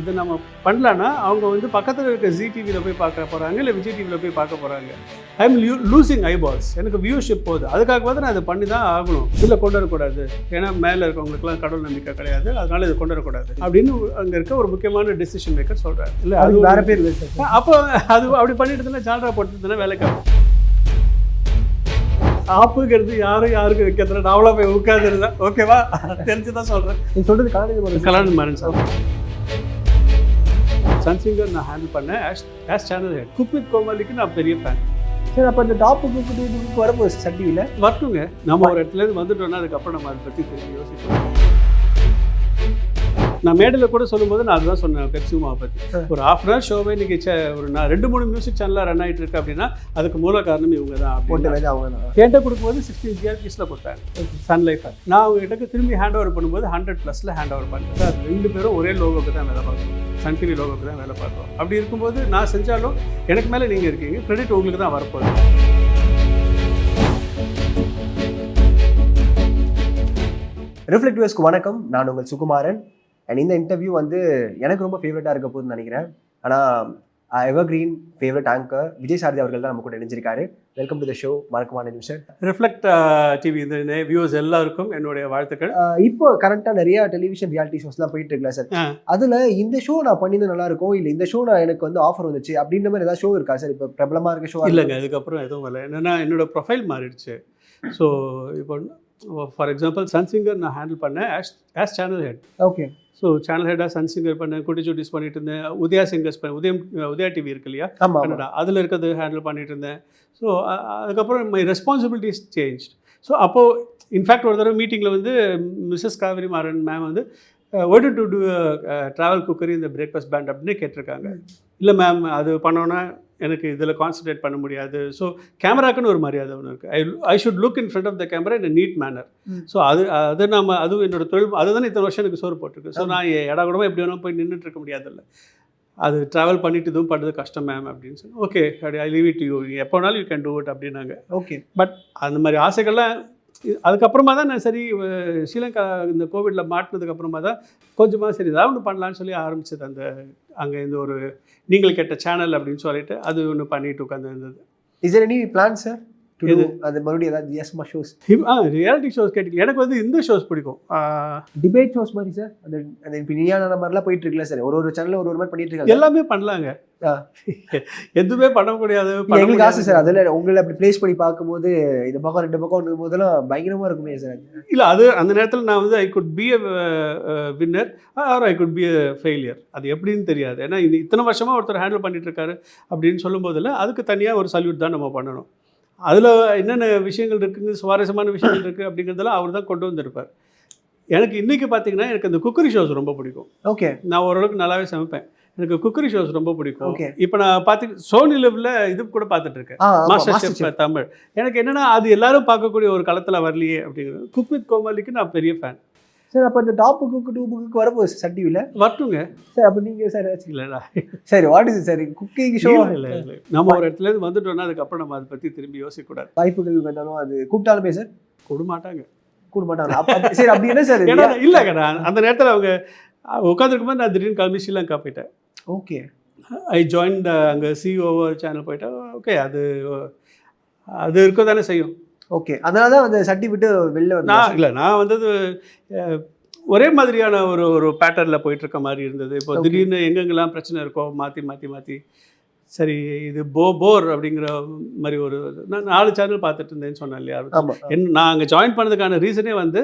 இது நம்ம பண்ணலன்னா அவங்க வந்து பக்கத்தில் இருக்க ஜி டிவியில் போய் பார்க்க போகிறாங்க இல்லை விஜய் டிவியில் போய் பார்க்க போகிறாங்க ஐ எம் லூசிங் ஐபால்ஸ் எனக்கு வியூஷிப் போகுது. அதுக்காக வந்து நான் இதை பண்ணி தான் ஆகணும். இல்லை கொண்டு வரக்கூடாது. ஏன்னா மேலே இருக்கவங்களுக்குலாம் கடவுள் நம்பிக்கை கிடையாது. அதனால இதை கொண்டு வரக்கூடாது. அப்படின்னு அங்கே இருக்க ஒரு முக்கியமான டெசிஷன் மேக்கர் சொல்கிறார் இல்லை அது அது வேற பேர் அப்போ அது அப்படி பண்ணிட்டு இருந்தா ஜால்ரா போட்டு வேலைக்கு ஆகும். ஆப்புங்கிறது யாரும் யாருக்கும் வைக்கிறதுல அவ்வளோ போய் உட்காந்துருந்தேன் ஓகேவா தெரிஞ்சு தான் சொல்கிறேன் நீங்க சொல்றது கலாநிதி மாதிரி கல்யாணம் மாறன் சார். சன்சிங்கர் நான் ஹேண்டில் பண்ணேன். As channel head cook with கோமாளிக்கு நான் பெரிய ஃபேன் சார் அப்போ இந்த டாப் புக்கு வரப்போகுது சன் டிவியில் வரட்டுங்க. நம்ம ஒரு இடத்துலேருந்து வந்துட்டோம்னா அதுக்கப்புறம் நம்ம அதை பற்றி திரும்பி யோசிப்போம் நான் மேடையில் கூட சொல்லும்போது நான் அதுதான் சொன்னேன் பெப்சி உமாவை பற்றி ஒரு ஹாஃப் அன் ஹவர் ஷோவே இன்னைக்கு ஒரு நான் ரெண்டு மூணு மியூசிக் சேனலாக ரன் ஆகிட்டு இருக்கு அப்படின்னா அதுக்கு மூல காரணம் இவங்க தான் என்கிட்ட கொடுக்கும்போது சிக்ஸ்டீன் ஜிஆர்பிஸில் கொடுத்தாங்க. சன் லைஃப் நான் அவங்க கிட்ட திரும்பி ஹேண்ட் ஓவர் பண்ணும்போது ஹண்ட்ரட் ப்ளஸில் ஹேண்ட் ஓவர் பண்ணுறேன் ரெண்டு பேரும் ஒரே லோகோக்கு தான் வேலை பார்க்குறோம் சன் டிவி லோகோக்கு தான் வேலை பார்க்குறோம். அப்படி இருக்கும்போது நான் செஞ்சாலும் எனக்கு மேலே நீங்கள் இருக்கீங்க. கிரெடிட் உங்களுக்கு தான் வரப்போகுது. ரிஃப்ளெக்டிவர்ஸ்க்கு வணக்கம். நான் உங்கள் சுகுமாரன். அண்ட் இந்த இன்டர்வியூ வந்து எனக்கு ரொம்ப ஃபேவரட்டாக இருக்க போகுதுன்னு நினைக்கிறேன். ஆனால் evergreen favourite anchor Vijay Sarathi அவர்கள் தான் நம்ம கூட இணைஞ்சிருக்காரு. வெல்கம் டு த ஷோ மறக்கமான நிமிஷம். ரிஃப்ளெக்ட் டிவி இந்த வியூஸ் எல்லாருக்கும் என்னுடைய வாழ்த்துக்கள். இப்போ கரண்ட்டாக நிறைய டெலிவிஷன் ரியாலிட்டி ஷோஸ்லாம் போயிட்டு இருக்குல்ல சார். அதில் இந்த ஷோ நான் பண்ணியிருந்தா நல்லா இருக்கும்? இல்லை இந்த ஷோ நான் எனக்கு வந்து ஆஃபர் வந்துச்சு? அப்படின்ற மாதிரி ஏதாவது ஷோ இருக்கா சார் இப்போ பிரபலமாக இருக்க ஷோ இல்லைங்க அதுக்கப்புறம் எதுவும் வரல. என்னென்னா என்னோட ப்ரொஃபைல் மாறிடுச்சு. ஸோ இப்போ ஃபார் எக்ஸாம்பிள் சன்சிங்கர் நான் ஹேண்டில் பண்ணேன் as as channel head okay so channel ஹெட்டாக Sun Singer பண்ணேன் குட்டி சுட்டிஸ் பண்ணிட்டு இருந்தேன் உதயா சிங்கர்ஸ் பண்ண உதயம் உதயா டிவி இருக்கு இல்லையா? கன்னடா. அதில் இருக்கிறது ஹேண்டில் பண்ணிட்டு இருந்தேன். ஸோ அதுக்கப்புறம் மை ரெஸ்பான்சிபிலிட்டிஸ் சேஞ்ச் ஸோ அப்போது இன்ஃபேக்ட் ஒரு தடவை மீட்டிங்கில் வந்து மிஸ்ஸஸ் காவேரி மாறன் மேம் வந்து why to do travel cookery இந்த பிரேக்ஃபாஸ்ட் பேண்ட் அப்படின்னு கேட்டிருக்காங்க. இல்லை மேம் அது பண்ணோன்னா எனக்கு இதில் கான்சன்ட்ரேட் பண்ண முடியாது. ஸோ கேமராக்குன்னு ஒரு மரியாதை ஒன்று இருக்குது I I should look in front of the camera in neat manner. So அது அது நம்ம அதுவும் என்னோட தொழில் அதுதானே இத்தனை வருஷம் எனக்கு சோறு போட்டிருக்கு. ஸோ நான் இட கூடமா எப்படி வேணாலும் போய் நின்றுட்டு இருக்க முடியாதுல்ல. அது ட்ராவல் பண்ணிட்டு இதுவும் பண்ணுறது கஷ்டம் மேம் அப்படின்னு சொல்லி. ஓகே அப்படி ஐ லீவ் இட் யூ எப்போ வேணாலும் யூ கேன் டூ இட் அப்படின்னாங்க. ஓகே அந்த மாதிரி ஆசைகள்லாம் அதுக்கப்புறமா தான் நான் சரி ஸ்ரீலங்கா இந்த கோவிடில் மாட்டினதுக்கப்புறமா தான் கொஞ்சமாக சரி ஏதாவது ஒன்று பண்ணலான்னு சொல்லி ஆரம்பிச்சது அந்த அங்கே இந்த ஒரு நீங்கள் கேட்ட சேனல் அப்படின்னு சொல்லிட்டு அது ஒன்று பண்ணிட்டு உட்காந்துருந்தது இஸ் எனி பிளான் சார் எது? அது மறுபடியும் ஏதாவது வித்தியாசமா ஷோஸ் ஆ ரியாலிட்டி ஷோஸ் கேட்டீங்க எனக்கு வந்து இந்த ஷோஸ் பிடிக்கும். டிபேட் ஷோஸ் மாதிரி சார் அந்த அந்த இப்போ நீயான மாதிரிலாம் போயிட்டு இருக்குல்ல சார் ஒரு ஒரு சேனல்ல ஒரு ஒரு மாதிரி பண்ணிட்டு இருக்காங்க எல்லாமே பண்ணலாங்க. எதுவுமே பண்ண முடியாது எங்களுக்கு ஆசை. சார் அதில் உங்களை அப்படி ப்ளேஸ் பண்ணி பார்க்கும்போது இந்த பக்கம் ரெண்டு பக்கம் போதெல்லாம் பயங்கரமா இருக்குமே சார் இல்லை அது அந்த நேரத்தில் நான் வந்து I could be a winner or I could be a failure அது எப்படின்னு தெரியாது. ஏன்னா இந்த இத்தனை வருஷமாக ஒருத்தர் ஹேண்டில் பண்ணிட்டு இருக்காரு அப்படின்னு சொல்லும்போதில் அதுக்கு தனியாக ஒரு சல்யூட் தான் நம்ம பண்ணணும். அதில் என்னென்ன விஷயங்கள் இருக்குங்க சுவாரஸ்யமான விஷயங்கள் இருக்குது அப்படிங்கிறதெல்லாம் அவர் தான் கொண்டு வந்திருப்பார். எனக்கு இன்றைக்கி பார்த்தீங்கன்னா எனக்கு அந்த குக்கரி ஷோஸ் ரொம்ப பிடிக்கும். ஓகே. நான் ஓரளவுக்கு நல்லாவே சமைப்பேன். எனக்கு குக்கரி ஷோஸ் ரொம்ப பிடிக்கும். Okay. இப்போ நான் பார்த்து சோனி லெவலில் இது கூட பார்த்துட்டு இருக்கேன் மாஸ்டர் ஷெஃப் தமிழ். எனக்கு என்னன்னா அது எல்லாரும் பார்க்கக்கூடிய ஒரு களத்தில் வரலையே அப்படிங்கிறது. குக் வித் கோமாளிக்கு நான் பெரிய ஃபேன் சார் அப்போ இந்த டாப் புக்கு டூ புக்கு வரப்போகுது சன் டிவியில் வரட்டுங்க. சார் அப்போ நீங்க சார் இல்லைடா சரி what is sir cooking show இல்லை நம்ம ஒரு இடத்துல இருந்து வந்துட்டோம்னா அதுக்கப்புறம் நம்ம அதை பற்றி திரும்பி யோசிக்கக்கூடாது. வாய்ப்புகள் வந்தாலும் அது கூப்பிட்டாலுமே சார் கொடு மாட்டாங்க கூட மாட்டாங்க அப்ப- அப்ப- சரி அப்படி என்ன சார் ஏன்னா இல்லைங்க நான் அந்த நேரத்தில் அவங்க உட்காந்துருக்கும் போது நான் திடீர்னு கிளம்பி ஸ்ரீலங்கா போயிட்டேன். ஓகே ஐ ஜாயின் அங்கே சிஓ சேனல் போயிட்டேன். ஓகே அது அது இருக்க தானே செய்யும். ஓகே. அதனால தான் அந்த சட்டி விட்டு வெளில வந்து நான் இல்லை நான் வந்தது ஒரே மாதிரியான ஒரு ஒரு பேட்டர்னில் போயிட்டு இருக்க மாதிரி இருந்தது. இப்போ. திடீர்னு எங்கெங்கெல்லாம் பிரச்சனை இருக்கோ மாற்றி மாற்றி மாற்றி சரி இது போ போர் அப்படிங்கிற மாதிரி ஒரு நான் நாலு சேனல் பார்த்துட்டு இருந்தேன்னு சொன்னேன் இல்லையா? என் நான் அங்கே ஜாயின் பண்ணதுக்கான ரீசனே வந்து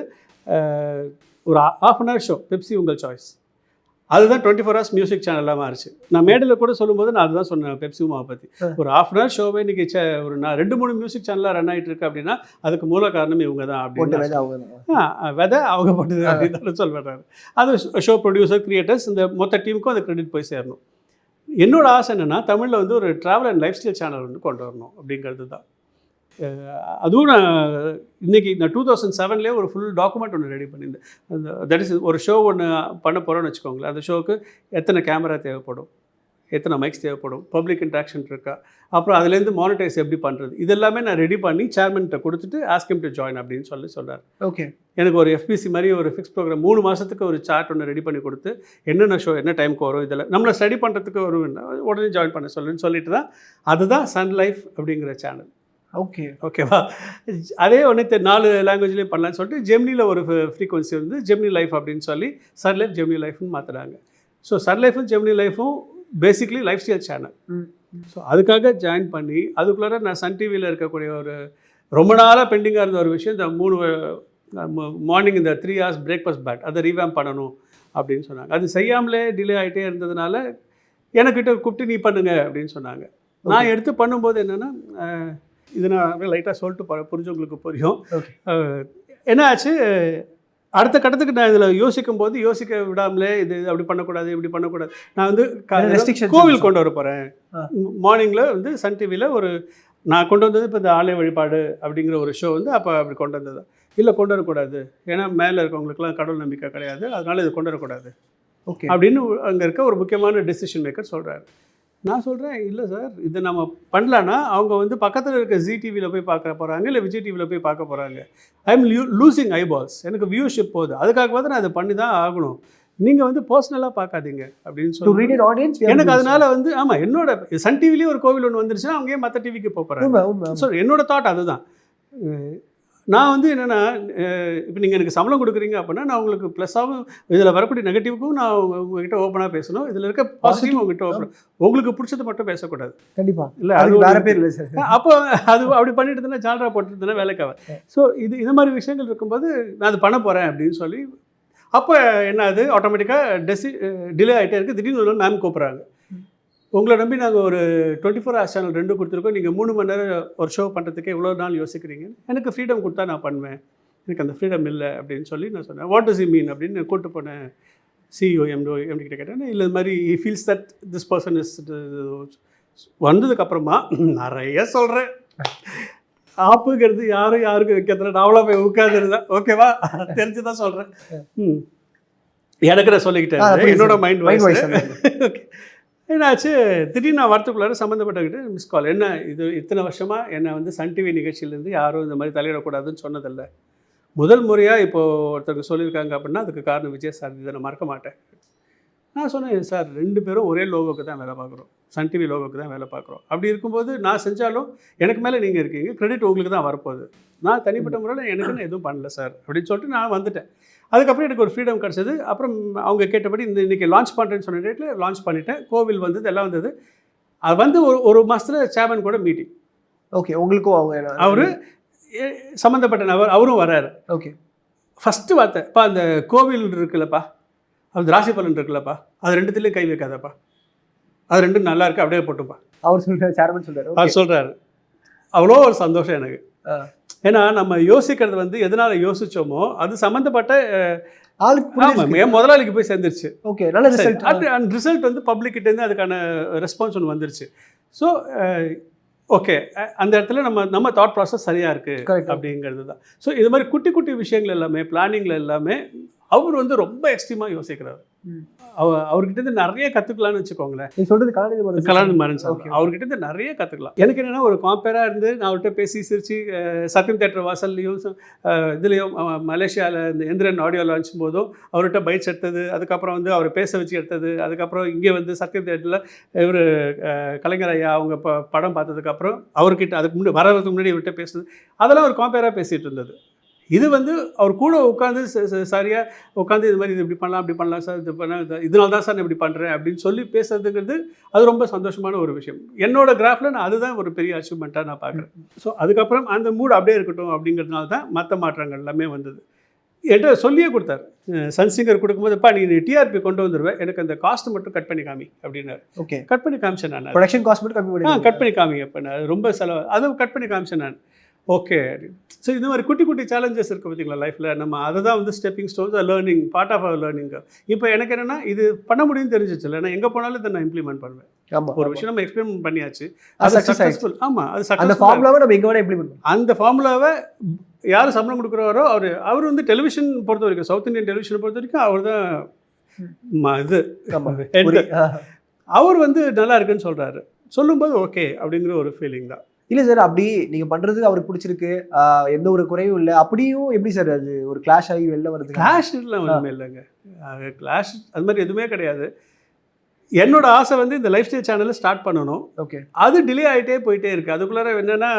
ஒரு half an hour show Pepsi உங்கள் சாய்ஸ் அதுதான் டுவெண்ட்டி ஃபோர் ஹவர்ஸ் மியூசிக் சேனலாக மாறிச்சு. நான் மேடையில் கூட சொல்லும்போது நான் அதுதான் சொன்னேன் பெப்சி உமாவை பற்றி. ஒரு ஆஃப் அன் ஹவர் ஷோவே இன்னைக்கு சே- ஒரு நான் ரெண்டு மூணு மியூசிக் சேனலாக ரன் ஆகிட்டு இருக்கு அப்படின்னா அதுக்கு மூல காரணம் இவங்க தான் அப்படின்னு விதை அவங்க போட்டது அப்படின்னு சொல்லிடுறாரு அது ஷோ ப்ரொடியூசர் கிரியேட்டர்ஸ் இந்த மொத்த டீமுக்கும் அந்த கிரெடிட் போய் சேரணும். என்னோட ஆசை என்னென்னா தமிழில் வந்து ஒரு travel and life style channel வந்து கொண்டு வரணும் அப்படிங்கிறது தான். அதுவும் நான் இன்னைக்கு நான் டூ தௌசண்ட் செவன்லேயே ஒரு ஃபுல் டாக்குமெண்ட் ஒன்று ரெடி பண்ணியிருந்தேன். அந்த தட் இஸ் ஒரு ஷோ ஒன்று பண்ண போகிறோன்னு வச்சுக்கோங்களேன். அந்த ஷோவுக்கு எத்தனை கேமரா தேவைப்படும்? எத்தனை மைக்ஸ் தேவைப்படும்? பப்ளிக் இன்ட்ராக்ஷன் இருக்கா? அப்புறம் அதுலேருந்து மானிட்டைஸ் எப்படி பண்ணுறது இது எல்லாமே நான் ரெடி பண்ணி சேர்மன்கிட்ட கொடுத்துட்டு ஆஸ்கிம் டு ஜாயின் அப்படின்னு சொல்லி சொல்கிறார் ஓகே எனக்கு ஒரு எஃபிசி மாதிரி ஒரு ஃபிக்ஸ் ப்ரோக்ராம் மூணு மாதத்துக்கு ஒரு சார்ட் ஒன்று ரெடி பண்ணி கொடுத்து என்னென்ன ஷோ என்ன டைமுக்கு வரும் இதில் நம்மளை ஸ்டடி பண்ணுறதுக்கு ஒரு உடனே ஜாயின் பண்ண சொல்லுன்னு சொல்லிட்டு தான் அதுதான் சன் லைஃப் அப்படிங்கிற சேனல் ஓகே ஓகேவா? அதே ஒன்று நாலு லாங்குவேஜ்லேயும் பண்ணலான்னு சொல்லிட்டு ஜெம்னியில் ஒரு ஃப்ரீக்வன்சி வந்து ஜெம்னி லைஃப் அப்படின்னு சொல்லி சன் லைஃப் ஜெம்னி லைஃப்னு மாற்றுறாங்க ஸோ சன் லைஃபும் ஜெம்னி லைஃபும் basically life style channel. So அதுக்காக ஜாயின் பண்ணி அதுக்குள்ளார நான் சன் டிவியில் இருக்கக்கூடிய ஒரு ரொம்ப நாளாக பெண்டிங்காக இருந்த ஒரு விஷயம் இந்த மூணு மார்னிங் இந்த த்ரீ ஹவர்ஸ் பிரேக்ஃபாஸ்ட் பேட் அதை ரீவேம் பண்ணணும் அப்படின்னு சொன்னாங்க. அது செய்யாமலே டிலே ஆகிட்டே இருந்ததுனால எனக்கிட்ட கூப்பிட்டு நீ பண்ணுங்க அப்படின்னு சொன்னாங்க. நான் எடுத்து பண்ணும்போது என்னென்னா இது நான் லைட்டாக சொல்லிட்டு புரிஞ்சவங்களுக்கு புரியும். என்ன ஆச்சு? அடுத்த கட்டத்துக்கு நான் இதில் யோசிக்கும் போது யோசிக்க விடாமலே இது இது அப்படி பண்ணக்கூடாது இப்படி பண்ணக்கூடாது. நான் வந்து கோவில். கொண்டு வர போகிறேன். மார்னிங்கில் வந்து சன் டிவியில் ஒரு நான் கொண்டு வந்தது இப்போ இந்த ஆலய வழிபாடு அப்படிங்கிற ஒரு ஷோ வந்து அப்போ அப்படி கொண்டு வந்தது. இல்லை கொண்டு வரக்கூடாது. ஏன்னா மேலே இருக்கவங்களுக்குலாம் கடவுள் நம்பிக்கை கிடையாது. அதனால இது கொண்டு வரக்கூடாது. ஓகே அப்படின்னு அங்கே இருக்க ஒரு முக்கியமான டெசிஷன் மேக்கர் சொல்கிறாரு நான் சொல்கிறேன் இல்லை சார் இது நம்ம பண்ணலன்னா அவங்க வந்து பக்கத்தில் இருக்க ஜி டிவியில் போய் பார்க்க போகிறாங்க இல்லை விஜய் டிவியில் போய் பார்க்க போகிறாங்க ஐ எம் லூசிங் ஐபால்ஸ் எனக்கு வியூஷிப் போகுது. அதுக்காகவாது நான் அதை பண்ணி தான் ஆகணும். நீங்கள் வந்து பர்சனலாக பார்க்காதீங்க அப்படின்னு சொல்லி ஆடியன்ஸ் எனக்கு அதனால வந்து ஆமாம் என்னோட சன் டிவிலேயே ஒரு கோவில் ஒன்று வந்துருச்சுன்னா அவங்க மற்ற டிவிக்கு போக போகிறாங்க ஸோ என்னோட தாட் அதுதான். நான் வந்து என்னென்னா இப்போ நீங்கள் எனக்கு சம்பளம் கொடுக்குறீங்க அப்படின்னா நான் உங்களுக்கு ப்ளஸ்ஸாகவும் இதில் வரக்கூடிய நெகட்டிவ்க்கும் நான் உங்க- உங்ககிட்ட ஓப்பனாக பேசணும். இதில் இருக்க பாசிட்டிவ் உங்ககிட்ட ஓப்பன் உங்களுக்கு பிடிச்சது மட்டும் பேசக்கூடாது. கண்டிப்பா. இல்லை அது அது வேற பேர் இல்லை சார். அப்போ அது அப்படி பண்ணிட்டு இருந்தா ஜால்ரா இருந்தா வேலைக்காக ஸோ இது இந்த மாதிரி விஷயங்கள் இருக்கும்போது நான் அது பண்ண போகிறேன் அப்படின்னு சொல்லி அப்போ என்ன ஆகுது ஆட்டோமேட்டிக்காக டெசி டிலே ஆகிட்டே இருக்குது திடீர்னு மேம் கூப்பிட்றாங்க. உங்களை நம்பி நாங்கள் ஒரு டுவெண்ட்டி ஃபோர் ஹவர்ஸ் சேனல் ரெண்டு கொடுத்துருக்கோம். நீங்கள் மூணு மணி நேரம் ஒரு ஷோ பண்ணுறதுக்கே இவ்வளோ நாள் யோசிக்கிறீங்க. எனக்கு ஃப்ரீடம் கொடுத்தா நான் பண்ணுவேன். எனக்கு அந்த ஃப்ரீடம் இல்லை அப்படின்னு சொல்லி நான் சொன்னேன். வாட் இஸ் இ மீன் அப்படின்னு கூட்டு போனேன் சிஇஓ எம்டோ எம்டி கிட்ட கேட்டேன். இல்லை இது மாதிரி feels that this person is வந்ததுக்கப்புறமா நிறைய சொல்கிறேன் ஆப்புங்கிறது யாரும் யாருக்கும் வைக்கிறதுல நாவலாக போய் உட்காந்துருந்தேன் ஓகேவா தெரிஞ்சு தான் சொல்கிறேன் ம். எனக்கு நான் சொல்லிக்கிட்டேன். என்னோட. Mind voice. ஓகே என்னாச்சு? திடீர்னு நான் வரத்துக்குள்ளார சம்மந்தப்பட்டக்கிட்டு மிஸ் கால் என்ன இது இத்தனை வருஷமாக என்னை வந்து சன் டிவி நிகழ்ச்சியிலேருந்து யாரும் இந்த மாதிரி தலையிடக்கூடாதுன்னு சொன்னதில்லை. முதல் முறையாக இப்போது ஒருத்தருக்கு சொல்லியிருக்காங்க அப்படின்னா அதுக்கு காரணம் விஜய் சார் இதை நான் மறக்க மாட்டேன். நான் சொன்னேன் சார் ரெண்டு பேரும் ஒரே லோகோக்கு தான் வேலை பார்க்குறோம். சன் டிவி லோகோக்கு தான் வேலை பார்க்குறோம். அப்படி இருக்கும்போது நான் செஞ்சாலும் எனக்கு மேலே நீங்கள் இருக்கீங்க கிரெடிட் உங்களுக்கு தான் வரப்போகுது. நான் தனிப்பட்ட முறையில் எனக்குன்னு எதுவும் பண்ணல சார் அப்படின்னு சொல்லிட்டு நான் வந்துட்டேன். அதுக்கப்புறம் எனக்கு ஒரு ஃப்ரீடம் கிடச்சது. அப்புறம் அவங்க கேட்டபடி இந்த இன்றைக்கி லான்ச் பண்ணுறேன்னு சொன்ன டேட்டில் லான்ச் பண்ணிட்டேன். கோவில் வந்தது எல்லாம் வந்தது. அது வந்து ஒரு ஒரு மாதத்தில் சேர்மன் கூட மீட்டிங் ஓகே உங்களுக்கும் அவங்க அவர் சம்மந்தப்பட்ட நபர் அவரும் வராரு ஓகே ஃபஸ்ட்டு வார்த்தை பா அந்த கோவில் இருக்குல்லப்பா. அது ராசி பலன் இருக்குல்லப்பா. அது ரெண்டுத்துலேயும் கை வைக்காதப்பா. அது ரெண்டும் நல்லா இருக்கு அப்படியே போட்டுப்பா. அவர் சொல்றாரு சேர்மன் சொல்றாரு. அவர் சொல்கிறாரு அவ்வளோ ஒரு சந்தோஷம் எனக்கு. ஏன்னா நம்ம யோசிக்கிறது வந்து எதனால் யோசிச்சோமோ அது சம்மந்தப்பட்ட ஆளுக்கு. என் முதலாளிக்கு போய் சேர்ந்துருச்சு. ஓகே நல்ல ரிசல்ட் அண்ட் ரிசல்ட் வந்து இருந்து அதுக்கான ரெஸ்பான்ஸ் ஒன்று வந்துருச்சு. ஸோ ஓகே அந்த இடத்துல நம்ம நம்ம தாட் ப்ராசஸ் சரியாக இருக்குது. அப்படிங்கிறது தான். ஸோ இது மாதிரி குட்டி குட்டி விஷயங்கள் எல்லாமே பிளானிங்கில் எல்லாமே அவர் வந்து ரொம்ப எக்ஸ்ட்ரீமாக யோசிக்கிறார். அவர்கிட்ட இருந்து நிறைய கற்றுக்கலாம்னு வச்சுக்கோங்களேன். நீ சொல்றது கலாநிதி மாறன் சார். கலாநிதி மாறன் சார். அவர்கிட்ட இருந்து நிறைய கற்றுக்கலாம் எனக்கு என்னென்னா ஒரு காம்பேராக இருந்து நான் அவர்கிட்ட பேசி சிரிச்சு அஹ், சத்யம் தேட்டர் வாசல்லையும் இதுலேயும் மலேசியாவில் இந்த எந்திரன் ஆடியோ லான்ச் போதும் அவர்கிட்ட பைட்ஸ் எடுத்தது அதுக்கப்புறம் வந்து அவரை பேச வச்சு எடுத்தது அதுக்கப்புறம் இங்கே வந்து சத்யம் தேட்டரில் இவர் கலைஞர் ஐயா அவங்க ப படம் பார்த்ததுக்கப்புறம் அவர்கிட்ட அதுக்கு முன்னாடி வரதுக்கு முன்னாடி இவர்கிட்ட பேசுனது. அதெல்லாம் ஒரு காம்பேராக பேசிகிட்டு இருந்தது. இது வந்து அவர் கூட உட்காந்து சரியாக உட்காந்து இது மாதிரி இது இப்படி பண்ணலாம் அப்படி பண்ணலாம் சார் இது பண்ண இது- இதனால தான் சார் நான் இப்படி பண்ணுறேன் அப்படின்னு சொல்லி பேசுறதுங்கிறது அது ரொம்ப சந்தோஷமான ஒரு விஷயம். என்னோட கிராஃபில் நான் அதுதான் ஒரு பெரிய அச்சீவ்மெண்ட்டாக நான் பார்க்குறேன். ஸோ அதுக்கப்புறம் அந்த மூடு அப்படியே இருக்கட்டும் அப்படிங்கிறதுனால தான் மற்ற மாற்றங்கள் எல்லாமே வந்தது. என்கிட்ட சொல்லியே கொடுத்தாரு. சன்சிங்கர் கொடுக்கும்போதுப்பா நீ டிஆர்பி கொண்டு வந்துடுவேன் எனக்கு அந்த காஸ்ட் மட்டும் கட் பண்ணி காமி அப்படின்னாரு. ஓகே கட் பண்ணி காமிச்சேன் நான். ப்ரொடக்ஷன் காஸ்ட் மட்டும் கம்மி பண்ணி கட் பண்ணி காமிங்க இப்போ நான் ரொம்ப செலவு அதை கட் பண்ணி காமிச்சேன் நான். ஓகே. ஸோ இந்த மாதிரி குட்டி குட்டி சேலஞ்சஸ் இருக்குது பார்த்தீங்களா லைஃப்பில் நம்ம அதை தான் வந்து stepping stones learning part of our learning இப்போ எனக்கு என்னென்னா இது பண்ண முடியும்னு தெரிஞ்சிச்சு நான் எங்கே போனாலும் இதை நான் இம்ப்ளிமெண்ட் பண்ணுவேன். ஒரு விஷயம் நம்ம எக்ஸ்பெரிமெண்ட் பண்ணியாச்சு. அது. சக்ஸஸ்ஃபுல் ஆமாம் அது அந்த ஃபார்முலாவை நம்ம எங்க வேணா இம்ப்ளிமெண்ட் அந்த ஃபார்முலாவை யார் சம்பளம் கொடுக்குறாரோ அவர் அவர் வந்து டெலிவிஷன் பொறுத்த வரைக்கும் சவுத் இந்தியன் டெலிவிஷனை பொறுத்த வரைக்கும் அவர் தான். இது. அவர் வந்து நல்லா இருக்குன்னு சொல்கிறாரு சொல்லும்போது ஓகே அப்படிங்கிற ஒரு ஃபீலிங் தான். இல்ல சார் அப்படி நீங்க பண்ணுறது அவருக்கு பிடிச்சிருக்கு. ஆஹ் எந்த ஒரு குறையும் இல்ல. அப்படியும் எப்படி சார் அது? ஒரு கிளாஷ் ஆகி வெளில வருது கிளாஷ்லாம் ஒன்றுமே இல்லைங்க. கிளாஷ் அது மாதிரி எதுவுமே கிடையாது. என்னோட ஆசை வந்து இந்த லைஃப் ஸ்டைல் சேனலை ஸ்டார்ட் பண்ணணும். ஓகே. அது டிலே ஆகிட்டே போயிட்டே இருக்குது அதுக்குள்ளார என்னென்னா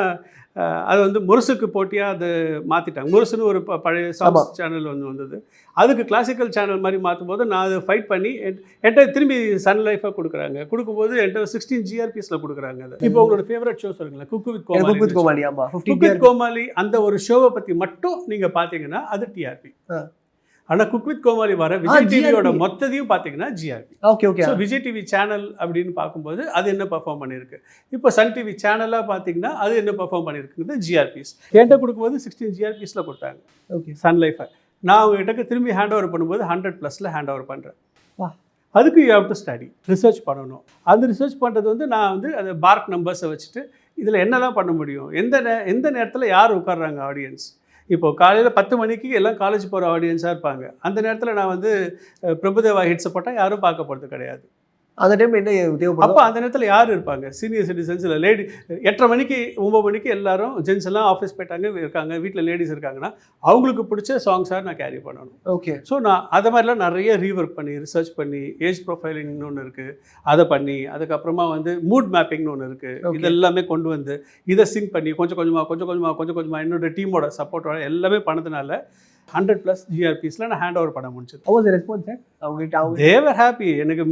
அது வந்து முரசுக்கு போட்டியாக அது மாற்றிட்டாங்க முரசுன்னு ஒரு பழைய. சாங்ஸ் சேனல் வந்து வந்தது. அதுக்கு கிளாசிக்கல் சேனல் மாதிரி மாற்றும் போது நான் அதை ஃபைட் பண்ணி என்- என்கிட்ட திரும்பி சன் லைஃபாக கொடுக்குறாங்க. கொடுக்கும்போது என்கிட்ட சிக்ஸ்டீன் ஜிஆர்பிஸில் கொடுக்குறாங்க அதை. இப்போ உங்களோட ஃபேவரட் ஷோ சொல்லுங்களேன். Cook with Komali cook with Komali cook with Komali அந்த ஒரு ஷோவை பற்றி மட்டும் நீங்கள் பார்த்தீங்கன்னா அது டிஆர்பி ஆ. ஆனால் குக் வித் கோமாளி வர விஜய். டிவியோட மொத்தத்தையும் பார்த்தீங்கன்னா GRP okay okay Vijay TV channel அப்படின்னு பார்க்கும்போது அது என்ன பெர்ஃபார்ம் பண்ணியிருக்கு இப்போ சன் டிவி சேனலாக பார்த்தீங்கன்னா அது என்ன பெர்ஃபார்ம் பண்ணியிருக்குது ஜிஆர்பிஸ் என்கிட்ட கொடுக்கும்போது சிக்ஸ்டீன் ஜிஆர்பிஸில் கொடுத்தாங்க. ஓகே சன் லைஃபை நான் அவங்ககிட்ட திரும்பி ஹேண்ட் ஓவர் பண்ணும்போது ஹண்ட்ரட் ப்ளஸில் ஹேண்ட் ஓவர் பண்ணுறேன். அதுக்கு you have to study research பண்ணணும். அந்த ரிசர்ச் பண்ணுறது வந்து நான் வந்து அந்த பார்க் நம்பர்ஸை வச்சுட்டு இதில் என்னெல்லாம் பண்ண முடியும்? எந்த நே எந்த நேரத்தில் யார் உட்கார்றாங்க ஆடியன்ஸ் இப்போது காலையில் பத்து மணிக்கு எல்லாம் காலேஜ் போகிற ஆடியன்ஸாக இருப்பாங்க. அந்த நேரத்தில் நான் வந்து பிரபுதேவா ஹிட்ஸை போட்டால் யாரும் பார்க்க போகிறது கிடையாது. அந்த டைம் என்ன தேவைப்படும் அப்போ அந்த நேரத்தில் யார் இருப்பாங்க? சீனியர் சிட்டிசன்ஸ் இல்லை லேடி எட்டரை மணிக்கு ஒம்பது மணிக்கு எல்லாரும் ஜென்ஸ் எல்லாம் ஆஃபீஸ் போயிட்டாங்க இருக்காங்க வீட்டில் லேடிஸ் இருக்காங்கன்னா அவங்களுக்கு பிடிச்ச சாங்ஸாக நான் கேரி பண்ணணும். ஓகே ஸோ நான் அதை மாதிரிலாம் நிறைய ரீவொர்க் பண்ணி ரிசர்ச் பண்ணி ஏஜ் ப்ரொஃபைலிங்னு ஒன்று இருக்குது அதை பண்ணி அதுக்கப்புறமா வந்து மூட் மேப்பிங்னு ஒன்று இருக்குது. இதெல்லாமே கொண்டு வந்து இதை சிங்க் பண்ணி கொஞ்சம் கொஞ்சமாக கொஞ்சம் கொஞ்சமாக கொஞ்சம் கொஞ்சமாக என்னோட டீமோட சப்போர்ட்டோட எல்லாமே பண்ணதுனால ஹண்ட்ரட் ப்ளஸ் ஜிஆர்பிஸில் நான் ஹேண்ட் ஓவர் பண்ண முடிஞ்சது ஹவ் வாஸ் ரெஸ்பான்ஸ் சார் அவங்க அவங்க தேவர் ஹாப்பி எனக்கு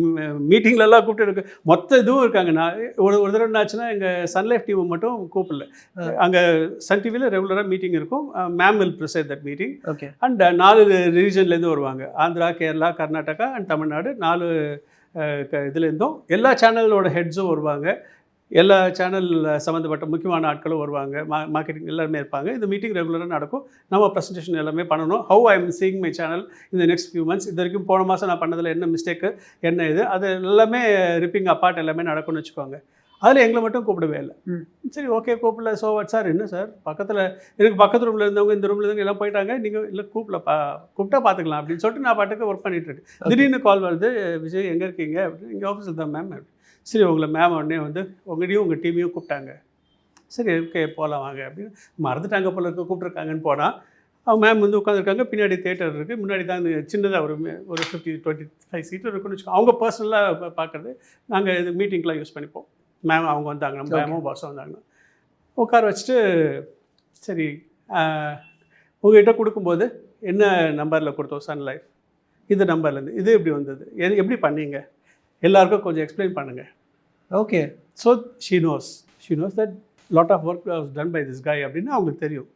மீட்டிங்ல எல்லாம் கூப்பிட்டு எனக்கு மொத்த இதுவும் இருக்காங்க. நான் ஒரு ஒரு தடவை என்னாச்சுன்னா எங்கள் சன்லைஃப் டீமை மட்டும் கூப்பிடல. அங்கே சன் டிவியில் ரெகுலராக மீட்டிங் இருக்கும். Ma'am will preside that meeting okay and நாலு ரீஜன்லேருந்து வருவாங்க. ஆந்திரா கேரளா கர்நாடகா அண்ட் தமிழ்நாடு நாலு இதுலேருந்தும் எல்லா சேனலோட ஹெட்ஸும் வருவாங்க. எல்லா சேனல் சம்மந்தப்பட்ட முக்கியமான ஆட்களும் வருவாங்க. மா மார்க்கெட்டிங் எல்லாருமே இருப்பாங்க. இந்த மீட்டிங் ரெகுலராக நடக்கும். நம்ம ப்ரெசன்டேஷன் எல்லாமே பண்ணணும். How I am seeing my channel இந்த நெக்ஸ்ட் ஃபியூ மந்த்ஸ் இது வரைக்கும் போன மாதம் நான் பண்ணதில் என்ன மிஸ்டேக்கு என்ன இது அது எல்லாமே ரிப்பிங் அப்பார்ட் எல்லாமே நடக்கும்னு வச்சுக்கோங்க. அதில் எங்களை மட்டும் கூப்பிடவே இல்லை. சரி ஓகே கூப்பிடல. ஸோ வாட் சார் என்ன சார் பக்கத்தில் எனக்கு பக்கத்து ரூமில் இருந்தவங்க இந்த ரூமில் இருந்தவங்க எல்லாம் போயிட்டாங்க. நீங்கள் இல்லை கூப்பிடப்பா கூப்பிட்டா பார்த்துக்கலாம் அப்படின்னு சொல்லிட்டு நான் பாட்டுக்கு ஒர்க் பண்ணிட்டு இருக்கேன். திடீர்னு கால் வருது. விஜய் எங்கே இருக்கீங்க? அப்படின்னு. இங்கே ஆஃபீஸில் தான் மேம் சரி உங்களை மேம் உடனே வந்து உங்களையும் உங்கள் டீமையும் கூப்பிட்டாங்க. சரி ஓகே போகலாம் வாங்க அப்படின்னு. மறந்துட்டாங்க போல இருக்கு கூப்பிட்ருக்காங்கன்னு போனால் அவங்க மேம் வந்து உட்காந்துருக்காங்க பின்னாடி தேட்டர் இருக்குது முன்னாடி தான் இந்த சின்னதாக ஒரு ஒரு ஃபிஃப்டி டுவெண்ட்டி ஃபைவ் சீட்டர் இருக்குன்னு வச்சுக்கோ அவங்க பர்சனலாக பார்க்குறது நாங்கள் இது மீட்டிங்லாம் யூஸ் பண்ணிப்போம். மேம் அவங்க வந்தாங்க நம்ம. மேமும் பாஸும் வந்தாங்க. உட்கார வச்சுட்டு சரி ஆஹ், உங்ககிட்ட கொடுக்கும்போது என்ன நம்பரில் கொடுத்தோம் சன் லைஃப் இது நம்பர்லேருந்து இது எப்படி வந்தது? எது எப்படி பண்ணீங்க? எல்லாருக்கும் கொஞ்சம் எக்ஸ்பிளைன் பண்ணுங்கள் okay so she knows she knows that lot of work was done by this guy அப்படின்னு அவங்களுக்கு தெரியும்.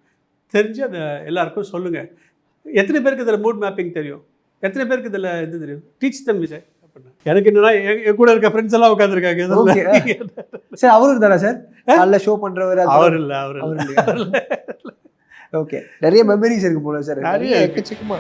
தெரிஞ்சு அதை எல்லாருக்கும் சொல்லுங்கள் எத்தனை பேருக்கு இதில் மூட் மேப்பிங் தெரியும்? எத்தனை பேருக்கு இதில் இது தெரியும்? Teach them Vijay. அப்படின்னா எனக்கு என்னன்னா என் கூட இருக்க ஃப்ரெண்ட்ஸ் எல்லாம் உட்காந்துருக்காங்க சார் அவரும் இருந்தாரா சார்? நல்ல ஷோ பண்றவர் அவர் இல்லை அவர் அவர்? ஓகே நிறைய மெமரிஸ் இருக்கு போல சார். நிறைய நிறைய இருக்கு. எக்கச்சக்கமா.